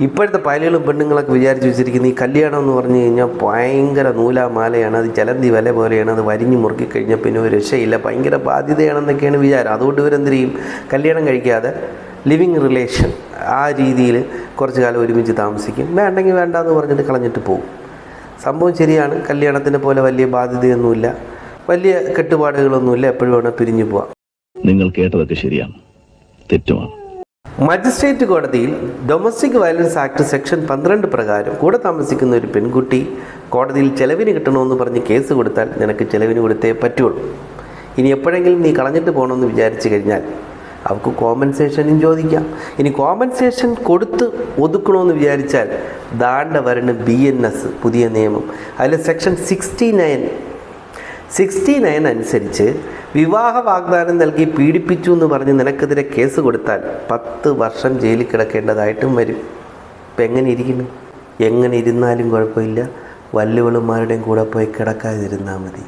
ഇപ്പോഴത്തെ പയലുകളും പെണ്ണുങ്ങളൊക്കെ വിചാരിച്ച് വെച്ചിരിക്കുന്ന ഈ കല്യാണം എന്ന് പറഞ്ഞു കഴിഞ്ഞാൽ ഭയങ്കര നൂലാ മാലയാണ് അത് ചലന്തി വല പോലെയാണ്. അത് വരിഞ്ഞ് മുറുക്കി കഴിഞ്ഞാൽ പിന്നെ ഒരു രക്ഷയില്ല. ഭയങ്കര ബാധ്യതയാണെന്നൊക്കെയാണ് വിചാരം. അതുകൊണ്ട് ഇവരെന്ത് ചെയ്യും? കല്യാണം കഴിക്കാതെ ലിവിങ് റിലേഷൻ ആ രീതിയിൽ കുറച്ച് കാലം ഒരുമിച്ച് താമസിക്കും. വേണ്ടെങ്കിൽ വേണ്ട എന്ന് പറഞ്ഞിട്ട് കളഞ്ഞിട്ട് പോകും. സംഭവം ശരിയാണ്. കല്യാണത്തിനെ പോലെ വലിയ ബാധ്യതയൊന്നുമില്ല. വലിയ കെട്ടുപാടുകളൊന്നുമില്ല. എപ്പോഴും വേണം പിരിഞ്ഞു പോവാം. നിങ്ങൾ കേട്ടതൊക്കെ ശരിയാണ്. തെറ്റുമാണ്. മജിസ്ട്രേറ്റ് കോടതിയിൽ ഡൊമസ്റ്റിക് വയലൻസ് ആക്ട് സെക്ഷൻ പന്ത്രണ്ട് പ്രകാരം കൂടെ താമസിക്കുന്ന ഒരു പെൺകുട്ടി കോടതിയിൽ ചെലവിന് കിട്ടണമെന്ന് പറഞ്ഞ് കേസ് കൊടുത്താൽ നിനക്ക് ചെലവിന് കൊടുത്തേ പറ്റുള്ളൂ. ഇനി എപ്പോഴെങ്കിലും നീ കളഞ്ഞിട്ട് പോകണമെന്ന് വിചാരിച്ചു കഴിഞ്ഞാൽ അവർക്ക് കോമ്പൻസേഷനും ചോദിക്കാം. ഇനി കോമ്പൻസേഷൻ കൊടുത്ത് ഒതുക്കണമെന്ന് വിചാരിച്ചാൽ ദാണ്ട വരണ് ബി എൻ എസ് പുതിയ നിയമം. അതിൽ section sixty nine sixty nine അനുസരിച്ച് വിവാഹ വാഗ്ദാനം നൽകി പീഡിപ്പിച്ചു എന്ന് പറഞ്ഞ് നിനക്കെതിരെ കേസ് കൊടുത്താൽ പത്ത് വർഷം ജയിലിൽ കിടക്കേണ്ടതായിട്ടും വരും. ഇപ്പം എങ്ങനെ ഇരിക്കുന്നു? എങ്ങനെ ഇരുന്നാലും കുഴപ്പമില്ല. വല്ലുവളുമാരുടെയും കൂടെ പോയി കിടക്കാതിരുന്നാൽ മതി.